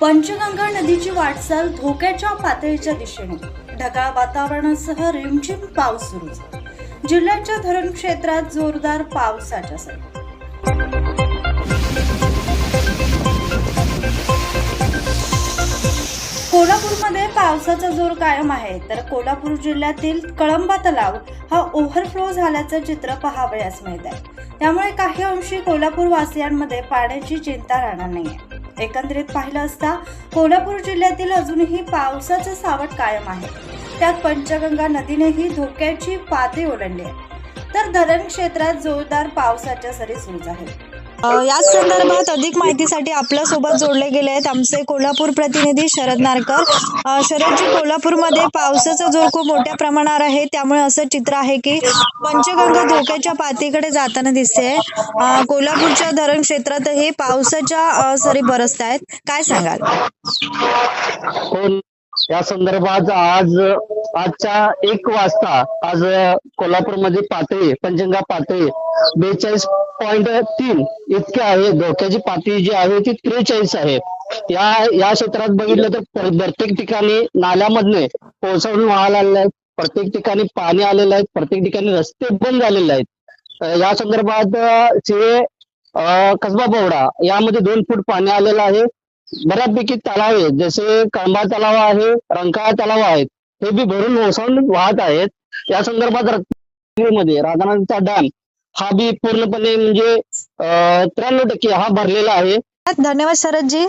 पंचगंगा नदीची वाटचाल धोक्याच्या पातळीच्या दिशेने. ढगाळ वातावरणासह रिमझिम पाऊस सुरू जिल्ह्याच्या धरण क्षेत्रात जोरदार पावसाच्या सरी कोल्हापूरमध्ये पावसाचा जोर कायम आहे. तर कोल्हापूर जिल्ह्यातील कळंबा तलाव हा ओव्हरफ्लो झाल्याचं चित्र पहावयास मिळत आहे त्यामुळे काही अंशी कोल्हापूर वासियांमध्ये पाण्याची चिंता राहणार नाही एकंदरीत पाहिलं असता कोल्हापूर जिल्ह्यातील अजूनही पावसाचं सावट कायम आहे. त्यात पंचगंगा नदीनेही धोक्याची पातळी ओलांडली आहे. तर धरण क्षेत्रात जोरदार पावसाच्या सरी सुरू आहेत. याच संदर्भात अधिक माहितीसाठी आपल्यासोबत जोडले गेले आहेत आमचे कोल्हापूर प्रतिनिधी शरद नारकर. शरदजी कोल्हापूरमध्ये पावसाचा जोर खूप मोठ्या प्रमाणावर आहे. त्यामुळे असं चित्र आहे की पंचगंगा धोक्याच्या पातळीकडे जाताना दिसते कोल्हापूरच्या धरण क्षेत्रातही पावसाच्या सरी बरसत आहेत काय सांगाल? हो या संदर्भात आज आजच्या एक वाजता आज कोल्हापूरमध्ये पातळी पंचंगा पातळी बेचाळीस पॉईंट तीन इतके आहे. धोक्याची पातळी जी आहे ती त्रेचाळीस आहे. या या क्षेत्रात बघितलं तर प्रत्येक ठिकाणी नाल्यामधने कोसळून वाहायला आलेले आहेत. प्रत्येक ठिकाणी पाणी आलेलं आहे. प्रत्येक ठिकाणी रस्ते बंद झालेले आहेत. या संदर्भात अं, कसबा बोवडा यामध्ये दोन फूट पाणी आलेलं आहे. बऱ्यापैकी तलाव आहेत. जसे कांबा तलाव आहे रंकाळा तलाव आहेत हे बी भरून ओसळून वाहत आहेत. या संदर्भात रत्नागिरीमध्ये राधानाथचा डॅम हा बी पूर्णपणे म्हणजे त्र्याण्णव टक्के हा भरलेला आहे. धन्यवाद शरदजी.